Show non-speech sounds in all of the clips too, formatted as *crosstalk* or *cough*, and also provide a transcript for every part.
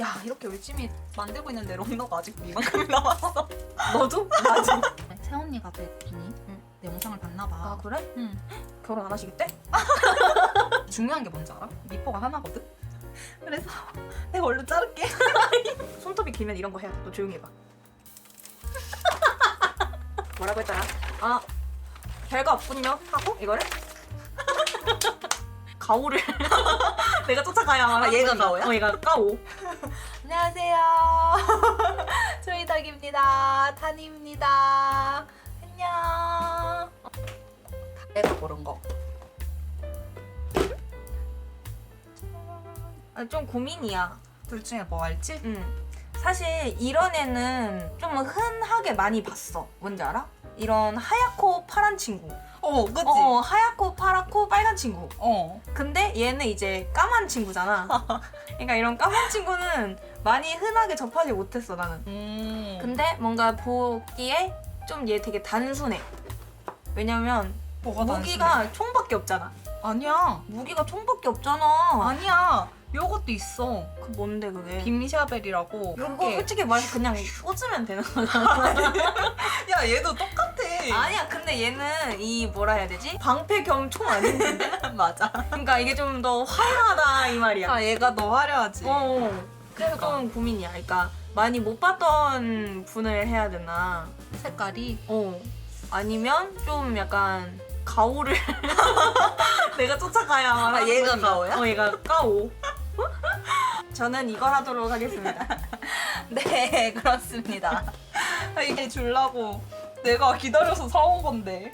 야 이렇게 열심히 만들고 있는데 런너가 아직 이만큼이 남았어. 너도? 나도. 새언니가 뵀더니 응. 내 영상을 봤나 봐. 아 그래? 응. 결혼 안 하시겠대? *laughs* 중요한 게 뭔지 알아? 미포가 하나거든. 그래서 내가 얼른 자를게. *laughs* 손톱이 길면 이런 거 해야 돼. 너 조용히 해봐. *laughs* 뭐라고 했더라? 아 별거 없군요 하고 이거를 가오를 내가 쫓아가야 알아. 아, 얘가 가오야? 어 얘가 까오. 안녕하세요. *laughs* 조이덕입니다. 탄입니다. 안녕. 내가 고른 거. 아, 좀 고민이야. 둘 중에 뭐 할지? 응. 사실 이런 애는 좀 흔하게 많이 봤어. 뭔지 알아? 이런 하얗고 파란 친구. 어, 그치? 어, 하얗고 파랗고 빨간 친구. 어. 근데 얘는 이제 까만 친구잖아. *laughs* 그러니까 이런 까만 친구는 많이 흔하게 접하지 못했어, 나는. 음. 근데 뭔가 보기에 좀 얘 되게 단순해. 왜냐면 뭐가 무기가 총밖에 없잖아. 단순해? 아니야. 무기가 총밖에 없잖아. 아니야. 요것도 있어. 그 뭔데 그게? 빔샤벨이라고. 그거 이렇게. 솔직히 말해서 그냥 꽂으면 되는 거잖아. *laughs* 야, 얘도 똑같 아. 아니야, 근데 얘는 이 뭐라 해야 되지? 방패 겸 총 아닌데? *laughs* 맞아. 그러니까 이게 좀 더 화려하다 이 말이야. 아, 얘가 더 화려하지. 어. 그래서 좀 고민이야. 그러니까 많이 못 봤던 분을 해야 되나? 색깔이 어. 아니면 좀 약간 가오를 *laughs* 내가 쫓아가야 아, 얘가 가오야? 어, 얘가 까오. *laughs* 저는 이걸 하도록 하겠습니다. 네, 그렇습니다. 아, 이게 주려고 내가 기다려서 사온 건데.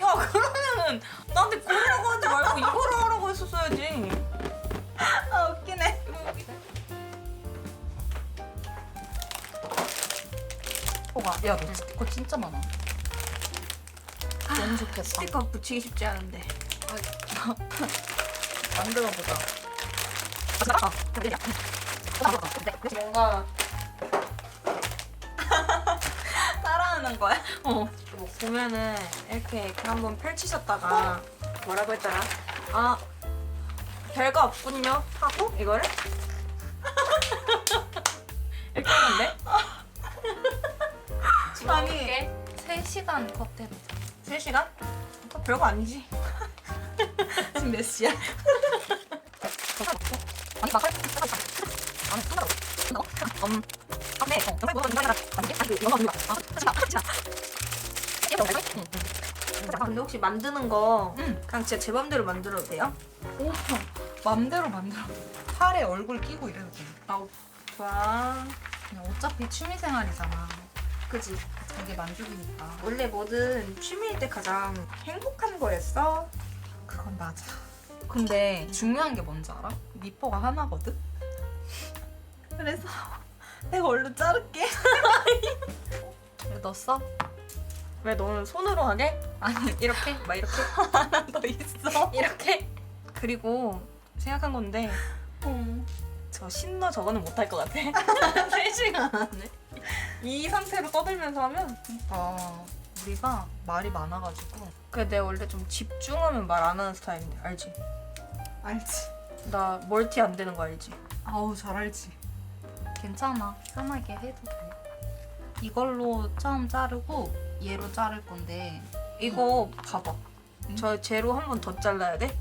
야 그러면은 나한테 고르라고 하지 말고 이거를 하라고 했었어야지. 아, 웃기네. 가 야, 너 스티커 진짜 많아. 너무 좋겠다. 스티커 붙이기 쉽지 않은데. 만들어 보자. 뭔가 하는 거야? 어 뭐 보면은 이렇게 이렇게 한번 펼치셨다가 뭐라고 했더라? 아 별거 없군요 하고 이거를 이렇게 했는데 아니. 3시간 컷대로. 3시간? 그 별거 아니지. 지금 몇 시야? 아니 막 아니 끝나고 끝나고 음 어 정말 아니 아니 영어 없는 거 아 하지마 하지마 근데 혹시 만드는 거 응. 그냥 진짜 제 맘대로 만들어도 돼요? 오, 맘대로 만들어. 팔에 얼굴 끼고 이래도 돼. 아우 좋아 그냥 어차피 취미생활이잖아. 그지 되게 만족이니까. 원래 뭐든 취미일 때 가장 행복한 거였어 그건 맞아. 근데 중요한 게 뭔지 알아? 미포가 하나거든? *laughs* 그래서 내가 얼른 자를게. *laughs* 왜 넣었어? 왜 너는 손으로 하게? 아니, 이렇게? 막 이렇게? *laughs* 하나 더 있어. 이렇게? 그리고 생각한 건데 어. 저 신너 저거는 못 할 것 같아 *laughs* 3시간 안에 이 상태로 떠들면서 하면 아, 우리가 말이 많아가지고. 그래 내가 원래 좀 집중하면 말 안 하는 스타일인데 알지? 알지? 나 멀티 안 되는 거 알지? 아우, 잘 알지. 괜찮아. 편하게 해도 돼. 이걸로 처음 자르고 얘로 자를 건데 이거 봐봐 응? 저 제로 한 번 더 잘라야 돼? 야,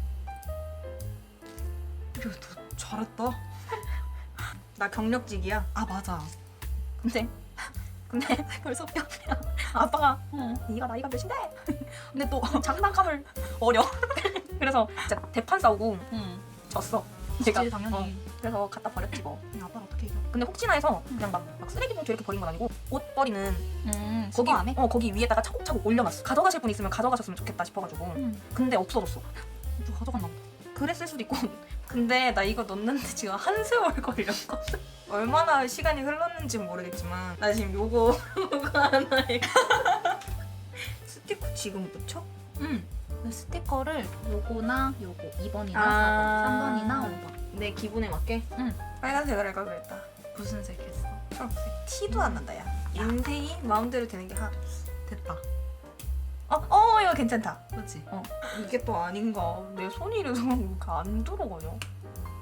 너 잘했다. *laughs* 나 경력직이야 아, 맞아. 근데 *laughs* 근데 *laughs* 벌써 야 아빠가 어. 네가 나이가 몇인데? 근데 또 장난감을 어려 그래서 진짜 대판 싸우고 응. 졌어 제가 그치, 당연히. 어, 그래서 갖다 버렸지 뭐 아빠 어떻게 이겨? 근데 혹시나 해서 그냥 막, 막 쓰레기 봉투 이렇게 버린 건 아니고 옷 버리는 음, 거기 거기 안 해? 어 거기 위에다가 차곡차곡 올려놨어 가져가실 분 있으면 가져가셨으면 좋겠다 싶어가지고 응. 근데 없어졌어 누가 가져갔나 보다. 그랬을 수도 있고 *laughs* 근데 나 이거 넣는데 지금 한 세월 걸렸거든 *laughs* 얼마나 시간이 흘렀는지 는 모르겠지만 나 지금 요거 요거 *laughs* 하나에 스티커 지금 붙여? 응. 그 스티커를 요거나 요거 2번이나 아. 4번, 3번이나 5번. 내 기분에 맞게? 응. 빨간색을 할까 그랬다 무슨 색 했어? 초록색 티도 안 난다 야 인생이 마음대로 되는 게 하나도 없어 됐다. 어, 어 이거 괜찮다 그렇지? 어 이게 또 아닌가 내 손이 이래서 *laughs* 안 들어가냐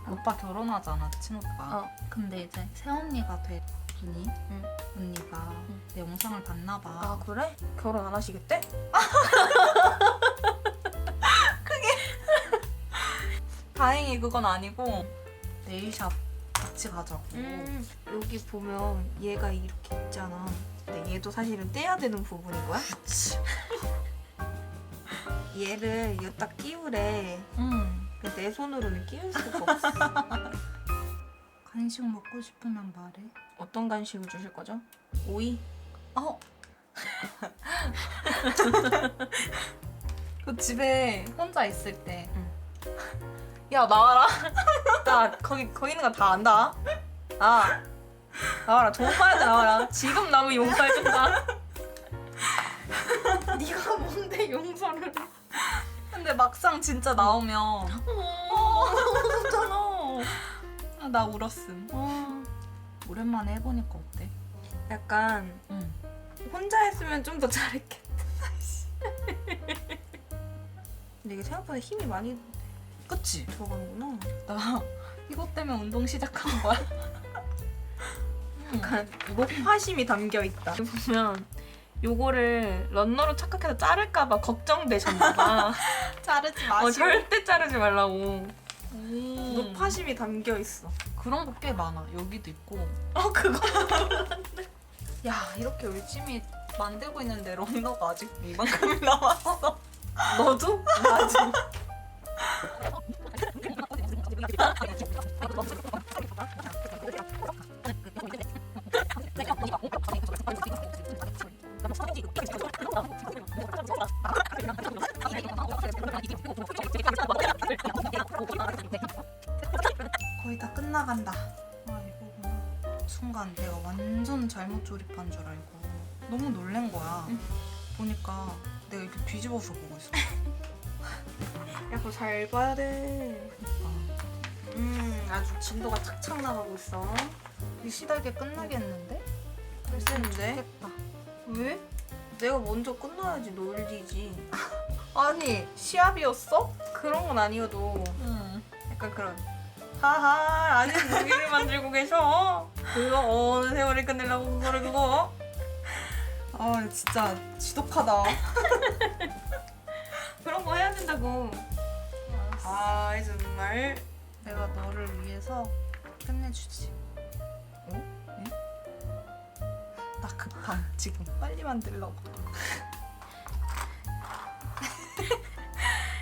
오빠 결혼하잖아 친오빠. 어. 근데 이제 새언니가 될 분이 응. 언니가 응. 내 영상을 봤나 봐. 아 그래? 결혼 안 하시겠대? *laughs* 다행히 그건 아니고 네일샵 같이 가자고. 음, 여기 보면 얘가 이렇게 있잖아 근데 얘도 사실은 떼야 되는 부분인 거야? 그치. *laughs* 얘를 여기다 끼우래 응. 근데 내 손으로는 끼울 수가 없어 *laughs* 간식 먹고 싶으면 말해. 어떤 간식을 주실 거죠? 오이? 어. *laughs* 그 집에 혼자 있을 때 야 나와라. *laughs* 나 거기 거기 있는 거다 안다. 아 나와라. 동파한테 나와라. 지금 나무 용서해준다. *laughs* 네가 뭔데 용서를 해? 근데 막상 진짜 나오면 어, 울었잖아. 아, 나 울었음. 어. 오랜만에 해보니까 어때? 약간 응. 혼자 했으면 좀 더 잘했겠다 근데 이게 생각보다 힘이 많이 그치? 들어가는구나 나 *laughs* 이것 때문에 운동 시작한 거야. *laughs* 약간 목화심이 담겨 있다 보면 요거를 런너로 착각해서 자를까봐 걱정되셨나봐 *laughs* 자르지 어, 절대 자르지 말라고 음. 목화심이 담겨 있어 그런 거 꽤 많아. 여기도 있고. 어 그거 야 이렇게 열심히 만들고 있는데 런너가 아직 이만큼이 남았어 너도? 나도 거의 다 끝나간다. 아 이거구나. 순간 내가 완전 잘못 조립한 줄 알고 너무 놀란 거야. 응. 보니까 내가 이렇게 뒤집어서 보고 있어. *laughs* 야 그거 잘 봐야 돼 그러니까 음, 아주 진도가 착착 나가고 있어. 이 시달게 끝나겠는데? 글쎄인데. 좋겠다. 왜? 내가 먼저 끝나야지 놀리지. 아니, 시합이었어? 그런 건 아니어도 응. 약간 그런. 하하, 아직 무기를 만들고 계셔. 그거 어느 세월이 끝내려고 그거를 그거. 아, 진짜 지독하다. 그런 거 해야 된다고. 아, 정말. 내가 너를 위해서 끝내주지. 어? 급함 지금 빨리 만들려고. *laughs*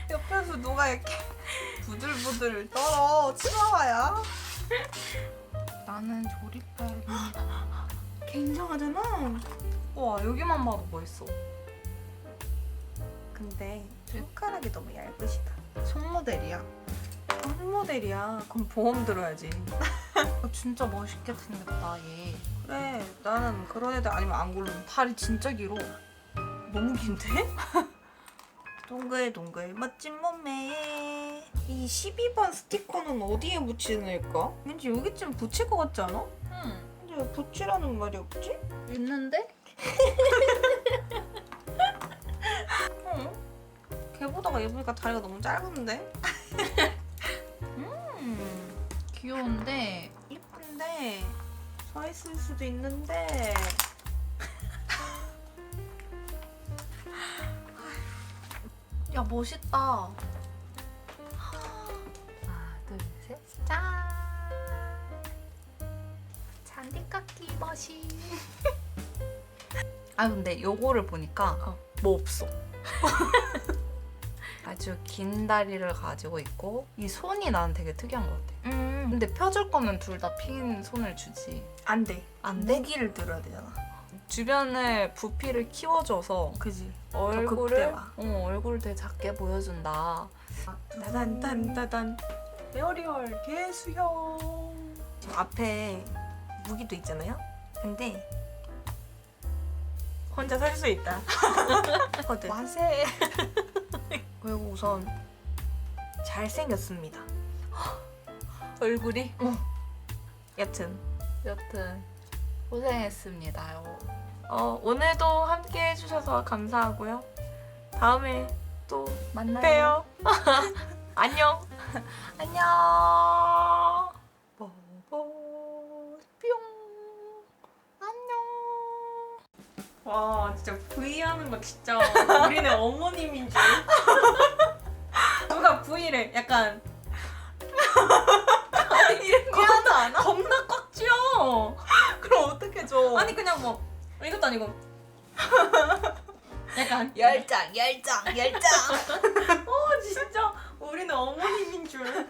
옆에서 누가 이렇게 부들부들 떨어 치와와야 나는 조립할 굉장하잖아 와 여기만 봐도 멋있어. 근데 손가락이 너무 얇으시다 손모델이야. 한 모델이야 그럼 보험 들어야지 *laughs* 어, 진짜 멋있게 생겼다 얘. 그래 나는 그런 애들 아니면 안 고르는 다리 진짜 길어. 너무 긴데? *laughs* 동글동글 멋진 몸매에 이 12번 스티커는 어디에 붙이는 애일까? 왠지 여기쯤 붙일 것 같지 않아? 응. 근데 왜 붙이라는 말이 없지? 있는데? 어? 걔보다가 얘보니까 다리가 너무 짧은데? 음, 귀여운데 이쁜데 서 있을 수도 있는데 야 멋있다. 하나 둘 셋. 짠. 잔디깎기 머신. *laughs* 아 근데 요거를 보니까 어. 뭐 없어. *laughs* 아주 긴 다리를 가지고 있고 이 손이 나는 되게 특이한 것 같아. 음, 근데 펴줄 거면 둘 다 핀 손을 주지. 안 돼. 안 돼? 무기를 들어야 되잖아. 주변에 부피를 키워줘서 그지? 얼굴을 극대화. 어, 얼굴을 되게 작게 보여준다. 따단 따단 에어리얼 개수형 지금 앞에 무기도 있잖아요. 근데 혼자 살 수 있다. *laughs* 하거든. 맛에 *laughs* 그리고 우선 잘 생겼습니다. 얼굴이 여튼 여튼 고생했습니다요. 어, 오늘도 함께 해주셔서 감사하고요. 다음에 또 만나요. *laughs* 안녕. *laughs* 안녕. 뽀뽀 뿅. 안녕. 와 진짜 V 하는 거 진짜 우리네 어머님인 줄. *laughs* 누가 V래? 약간 미안하지 않아? 겁나 꽉 쥐어. *laughs* 그럼 어떻게 줘? 아니 그냥 뭐 이것도 아니고 *laughs* 약간 열장 열장 열장. *laughs* 어 진짜 우리는 어머님인 줄.